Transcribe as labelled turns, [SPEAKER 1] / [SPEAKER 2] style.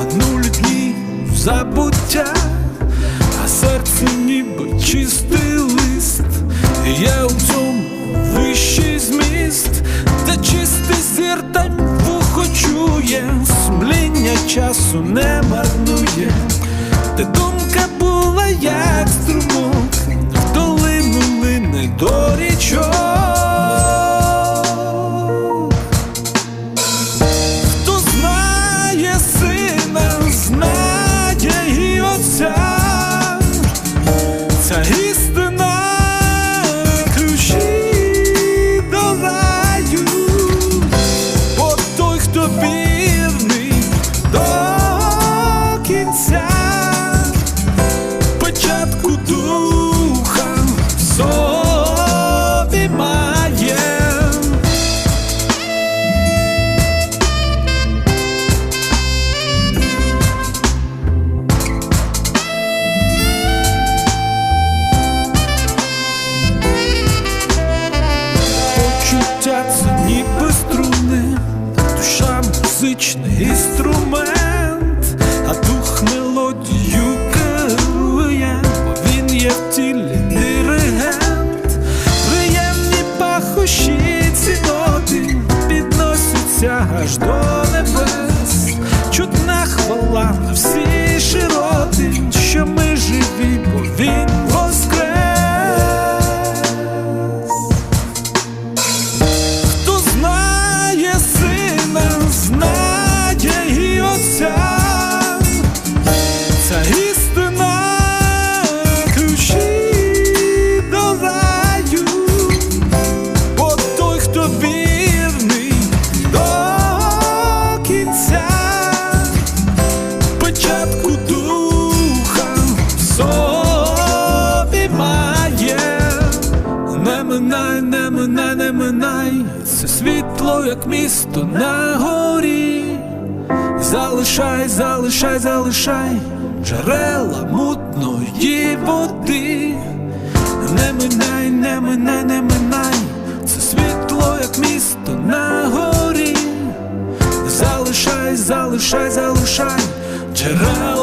[SPEAKER 1] одну літні в забуття, а серце ніби чистий лист, І є у цьому вищий зміст, де чистий зір та вухо чує, смління часу не марнує, де думка була, як струм. Музичний інструмент, а дух мелодію керує, бо він є в тілі диригент, приємні пахощі ці ноти підносяться аж до не минай, не минай, це світло, як місто на горі. Залишай, залишай, залишай джерела мутної води. Не минай, не минай, не минай, це світло, як місто на горі. Залишай, залишай, залишай джерела